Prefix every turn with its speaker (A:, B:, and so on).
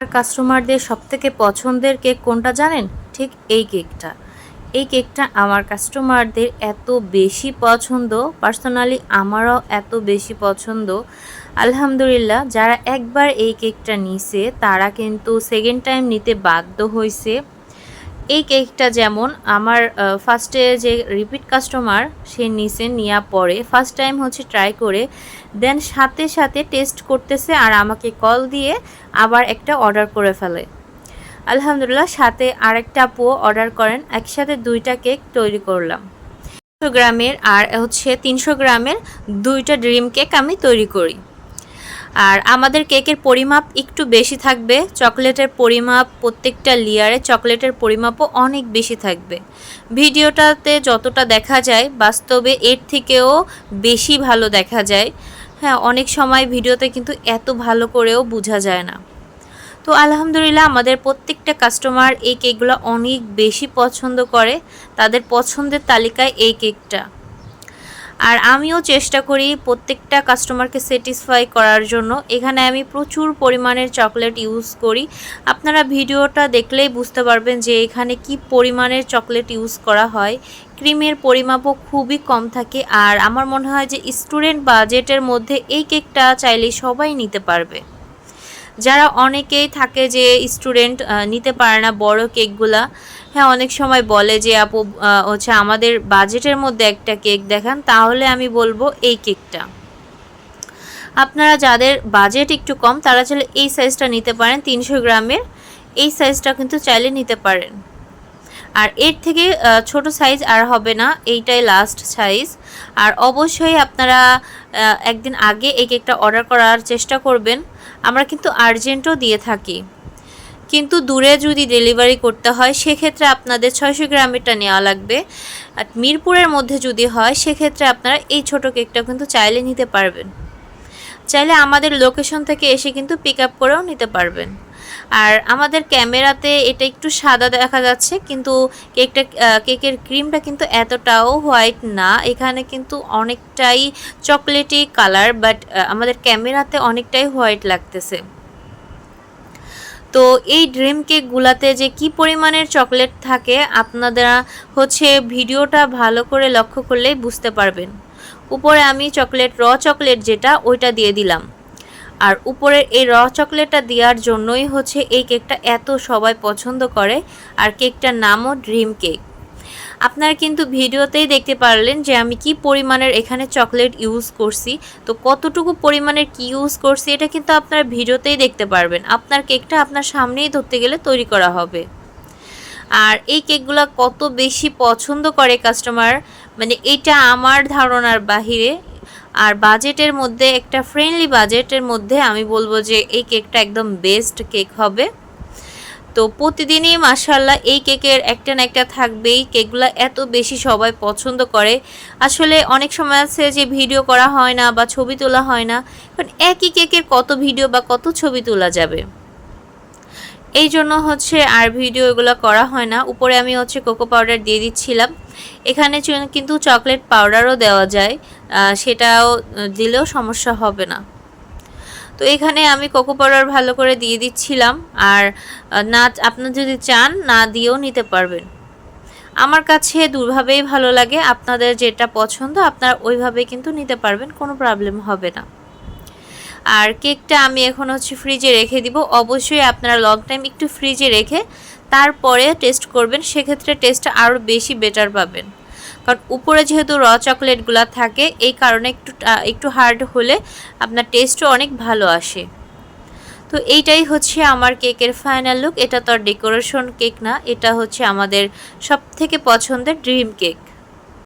A: কাস্টমারদের সবথেকে পছন্দের কেক কোনটা জানেন? ঠিক এই কেকটা। এই কেকটা আমার কাস্টমারদের এত বেশি পছন্দ পার্সোনালি আমারও এত বেশি পছন্দ। আলহামদুলিল্লাহ, যারা একবার এই কেকটা নিছে, তারা কিন্তু সেকেন্ড টাইম নিতে বাধ্য হয়েছে এই কেকটা যেমন আমার ফার্স্টে যে রিপিট কাস্টমার সে নিচে নেওয়া পরে ফার্স্ট টাইম হচ্ছে ট্রাই করে দেন সাথে সাথে টেস্ট করতেছে আর আমাকে কল দিয়ে আবার একটা অর্ডার করে ফেলে। আলহামদুলিল্লাহ, সাথে আরেকটা আপুও অর্ডার করেন, একসাথে দুইটা কেক তৈরি করলাম। তিনশো গ্রামের আর হচ্ছে তিনশো গ্রামের দুইটা ড্রিম কেক আমি তৈরি করি। আর আমাদের কেকের পরিমাপ একটু বেশি থাকবে। চকলেটের পরিমাপ প্রত্যেকটা লেয়ারে চকলেটের পরিমাপও অনেক বেশি থাকবে। ভিডিওটাতে যতটা দেখা যায়, বাস্তবে এর থেকেও বেশি ভালো দেখা যায়। হ্যাঁ অনেক সময় ভিডিওতে কিন্তু এত ভালো করেও বোঝা যায় না। তো আলহামদুলিল্লাহ, আমাদের প্রত্যেকটা কাস্টমার এই কেকগুলো অনেক বেশি পছন্দ করে। তাদের পছন্দের তালিকায় এই কেকটা। আর আমিও চেষ্টা করি প্রত্যেকটা কাস্টমারকে স্যাটিসফাই করার জন্য। এখানে আমি প্রচুর পরিমাণের চকলেট ইউজ করি। আপনারা ভিডিওটা দেখলেই বুঝতে পারবেন যে এখানে কি পরিমাণের চকলেট ইউজ করা হয়। ক্রিমের পরিমাপও খুবই কম থাকে আর আমার মনে হয় যে স্টুডেন্ট বাজেটের মধ্যে এই কেকটা চাইলে সবাই নিতে পারবে। যারা অনেকেই থাকে যে স্টুডেন্ট নিতে পারে না বড় কেকগুলা হ্যাঁ অনেক সময় বলে যে, আপু হচ্ছে আমাদের বাজেটের মধ্যে একটা কেক দেখান, তাহলে আমি বলব এই কেকটা। আপনারা যাদের বাজেট একটু কম, তারা চাইলে এই সাইজটা নিতে পারেন, তিনশো গ্রামের। এই সাইজটা কিন্তু চাইলে নিতে পারেন। আর এর থেকে ছোট সাইজ আর হবে না, এইটাই লাস্ট সাইজ আর অবশ্যই আপনারা একদিন আগে এই কেকটা অর্ডার করার চেষ্টা করবেন। আমরা কিন্তু আর্জেন্টও দিয়ে থাকি। কিন্তু দূরে যদি ডেলিভারি করতে হয়, সেক্ষেত্রে আপনাদের ছয়শো গ্রামেরটা নেওয়া লাগবে। আর মিরপুরের মধ্যে যদি হয়, সেক্ষেত্রে আপনারা এই ছোট কেকটা কিন্তু চাইলে নিতে পারবেন। চাইলে আমাদের লোকেশন থেকে এসে কিন্তু পিক আপ করেও নিতে পারবেন। আর আমাদের ক্যামেরাতে এটা একটু সাদা দেখা যাচ্ছে, কিন্তু কেকটা কেকের ক্রিমটা কিন্তু এতটাও হোয়াইট না। এখানে কিন্তু অনেকটাই চকলেটি কালার, বাট আমাদের ক্যামেরাতে অনেকটাই হোয়াইট লাগতেছে। তো এই ড্রিম কেকগুলাতে যে কি পরিমাণের চকলেট থাকে, আপনারা হচ্ছে ভিডিওটা ভালো করে লক্ষ্য করলেই বুঝতে পারবেন। উপরে আমি চকলেট, র চকলেট যেটা, ওইটা দিয়ে দিলাম। আর উপরের এই র চকলেটটা দেওয়ার জন্যই হচ্ছে এই কেকটা এত সবাই পছন্দ করে, আর কেকটার নামও ড্রিম কেক আপনারা কিন্তু ভিডিওতেই দেখতে পারলেন যে আমি কি পরিমাণের এখানে চকলেট ইউজ করছি, তো কতটুকু পরিমাণের কি ইউজ করছি এটা কিন্তু আপনার ভিডিওতেই দেখতে পারবেন। আপনার কেকটা আপনার সামনেই ধরতে গেলে তৈরি করা হবে। আর এই কেকগুলো কত বেশি পছন্দ করে কাস্টমার মানে এটা আমার ধারণার বাহিরে আর বাজেটের মধ্যে, একটা ফ্রেন্ডলি বাজেটের মধ্যে আমি বলব যে এই কেকটা একদম বেস্ট কেক হবে। তো প্রতিদিনই মাসাল্লাহ এই কেকের একটা না একটা থাকবেই। কেকগুলো এত বেশি সবাই পছন্দ করে। আসলে অনেক সময় আছে যে ভিডিও করা হয় না বা ছবি তোলা হয় না। কারণ একই কেকের কত ভিডিও বা কত ছবি তোলা যাবে। এই জন্য হচ্ছে আর ভিডিও এগুলো করা হয় না। উপরে আমি হচ্ছে কোকো পাউডার দিয়ে দিচ্ছিলাম। এখানে কিন্তু চকলেট পাউডারও দেওয়া যায়। সেটাও দিলেও সমস্যা হবে না। তো এখানে আমি কোকো পাউডার ভালো করে দিয়ে দিচ্ছিলাম আর না আপনার যদি চান, না দিয়েও নিতে পারবেন। আমার কাছে দুভাবেই ভালো লাগে, আপনাদের যেটা পছন্দ, আপনারা ওইভাবে কিন্তু নিতে পারবেন, কোনো প্রবলেম হবে না। আর কেকটা আমি এখন হচ্ছে ফ্রিজে রেখে দিব। অবশ্যই আপনারা লং টাইম একটু ফ্রিজে রেখে তারপরে টেস্ট করবেন, সেক্ষেত্রে টেস্টটা আরও বেশি বেটার পাবেন। কারণ উপরে যেহেতু র চকলেটগুলো থাকে, এই কারণে একটু একটু হার্ড হলে আপনার টেস্টও অনেক ভালো আসে। তো এইটাই হচ্ছে আমার কেকের ফাইনাল লুক এটা তো আর ডেকোরেশন কেক না, এটা হচ্ছে আমাদের সব থেকে পছন্দের ড্রিম কেক